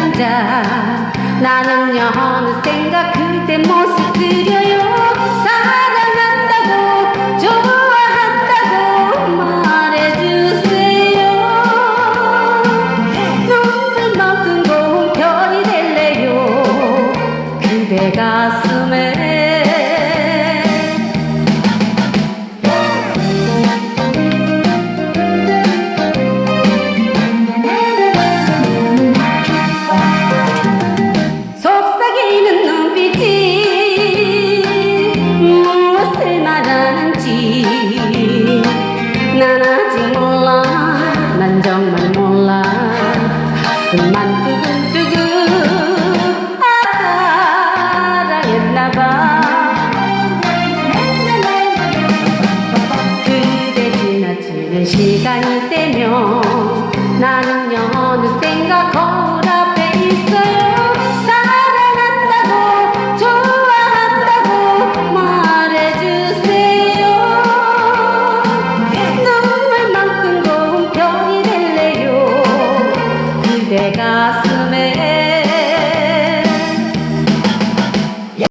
앉아 나는 여느 생각 그때 뭐 그만 두근두근. 사랑했나봐. 그대 지나치는 시간이 되면